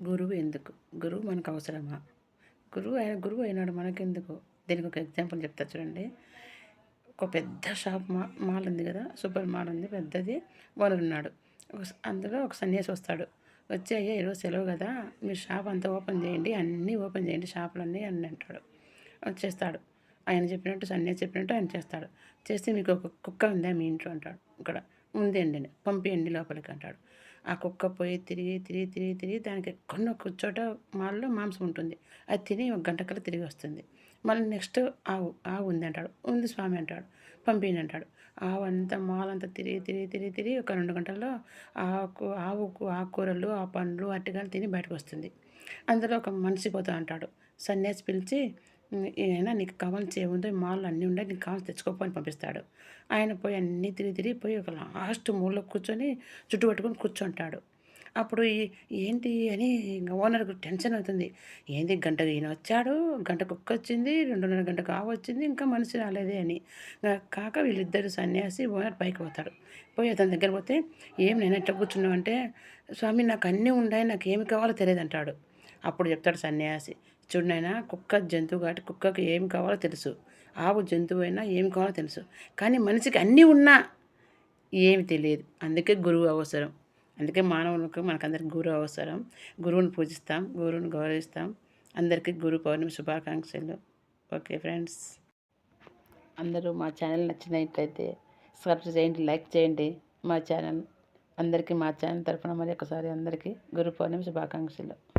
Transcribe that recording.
గురువు ఎందుకు? గురువు మనకు అవసరమా గురువు ఆయన గురువు అయినాడు మనకెందుకు? దీనికి ఒక ఎగ్జాంపుల్ చెప్తా చూడండి. ఒక పెద్ద షాప్ మా మాల్ ఉంది కదా సూపర్ మాల్ ఉంది పెద్దది ఓనర్ ఉన్నాడు. అందులో ఒక సన్యాసి వస్తాడు. వచ్చి అయ్యా ఈరోజు సెలవు కదా మీరు షాప్ అంతా ఓపెన్ చేయండి అన్నీ ఓపెన్ చేయండి షాపులన్నీ అన్నీ అంటాడు. చేస్తాడు ఆయన చెప్పినట్టు సన్యాసి చెప్పినట్టు ఆయన చేస్తాడు. చేస్తే మీకు ఒక కుక్క ఉందా మీ ఇంట్లో? అంటాడు. ఇక్కడ ఉంది అండి పంపియండి లోపలికి అంటాడు. ఆ కుక్క పోయి తిరిగి తిరిగి తిరిగి తిరిగి దానికి ఎక్కడో ఒక చోట మాల్లో మాంసం ఉంటుంది. అది తిని ఒక గంట కల్లా తిరిగి వస్తుంది. మళ్ళీ నెక్స్ట్ ఆవు ఆవు ఉంది అంటాడు. ఉంది స్వామి అంటాడు. పంపిణీ అంటాడు. ఆవు అంతా మాలంతా తిరిగి తిరిగి తిరిగి తిరిగి ఒక రెండు గంటల్లో ఆకు ఆవుకు ఆకుకూరలు ఆ పండ్లు అట్టిగాలు తిని బయటకు వస్తుంది. అందులో ఒక మనిషి పోతా అంటాడు. సన్యాసి పిలిచి ఏమైనా నీకు కావాల్సి ఏముందో మాల్ అన్నీ ఉండే నీకు కావాల్సి తెచ్చుకోపోని పంపిస్తాడు. ఆయన పోయి అన్నీ తిరిగి తిరిగి పోయి ఒక లాస్ట్ మూలలో కూర్చొని చుట్టు పట్టుకొని కూర్చుంటాడు. అప్పుడు ఏంటి అని ఓనర్కు టెన్షన్ అవుతుంది. ఏంది గంట ఈయన వచ్చాడు గంట కుక్క వచ్చింది రెండున్నర గంట కావచ్చింది ఇంకా మనిషి రాలేదే అని. కాక వీళ్ళిద్దరు సన్యాసి ఓనర్ పైకి పోతాడు. పోయి అతని దగ్గర పోతే ఏం నేను ఎట్లా కూర్చున్నావు అంటే స్వామి నాకు అన్నీ ఉన్నాయి నాకు ఏమి కావాలో తెలియదు అంటాడు. అప్పుడు చెప్తాడు సన్యాసి చూడనైనా కుక్క జంతువు కాబట్టి కుక్కకి ఏం కావాలో తెలుసు. ఆవు జంతువు అయినా ఏం కావాలో తెలుసు. కానీ మనిషికి అన్నీ ఉన్నా ఏమి తెలియదు. అందుకే గురువు అవసరం. అందుకే మానవులకు మనకందరికి గురువు అవసరం. గురువుని పూజిస్తాం గురువుని గౌరవిస్తాం. అందరికీ గురు పౌర్ణమి శుభాకాంక్షలు. Okay friends. అందరూ మా ఛానల్ నచ్చినట్లయితే సబ్స్క్రైబ్ చేయండి లైక్ చేయండి మా ఛానల్. అందరికీ మా ఛానల్ తరఫున మరి ఒకసారి అందరికీ గురు పౌర్ణమి శుభాకాంక్షలు.